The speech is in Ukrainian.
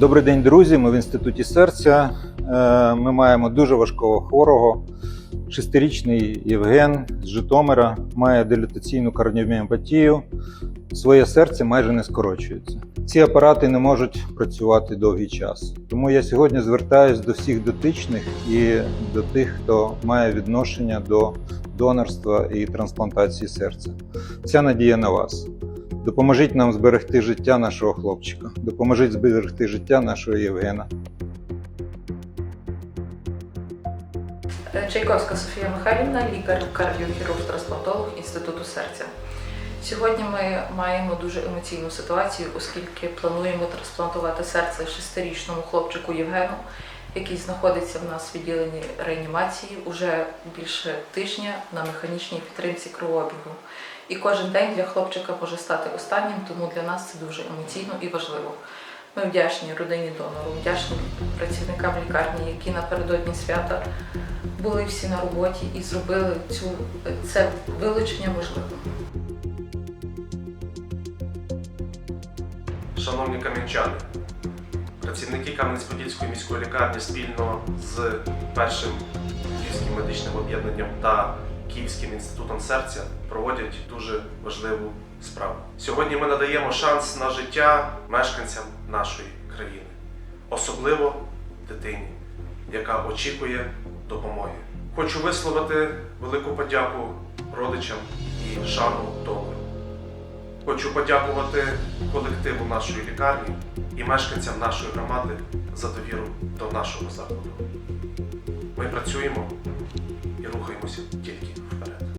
Добрий день, друзі. Ми в інституті серця. Е, Ми маємо дуже важкого хворого. Шестирічний Євген з Житомира має дилатаційну кардіоміопатію. Своє серце майже не скорочується. Ці апарати не можуть працювати довгий час. Тому я сьогодні звертаюся до всіх дотичних і до тих, хто має відношення до донорства і трансплантації серця. Вся надія на вас. Допоможіть нам зберегти життя нашого хлопчика. Допоможіть зберегти життя нашого Євгена. Чайковська Софія Михайлівна, лікар, кардіохірург, трансплантолог Інституту серця. Сьогодні ми маємо дуже емоційну ситуацію, оскільки плануємо трансплантувати серце шестирічному хлопчику Євгену, який знаходиться в нас в відділенні реанімації уже більше тижня на механічній підтримці кровообігу. І кожен день для хлопчика може стати останнім, тому для нас це дуже емоційно і важливо. Ми вдячні родині донору, вдячні працівникам лікарні, які напередодні свята були всі на роботі і зробили цю це вилучення можливим. Шановні кам'янчани, працівники Кам'янець-Подільської міської лікарні спільно з першим Київським медичним об'єднанням та Київським інститутом серця проводять дуже важливу справу. Сьогодні ми надаємо шанс на життя мешканцям нашої країни, особливо дитині, яка очікує допомоги. Хочу висловити велику подяку родичам і шану донору. Хочу подякувати колективу нашої лікарні і мешканцям нашої громади за довіру до нашого закладу. Ми працюємо і рухаємося тільки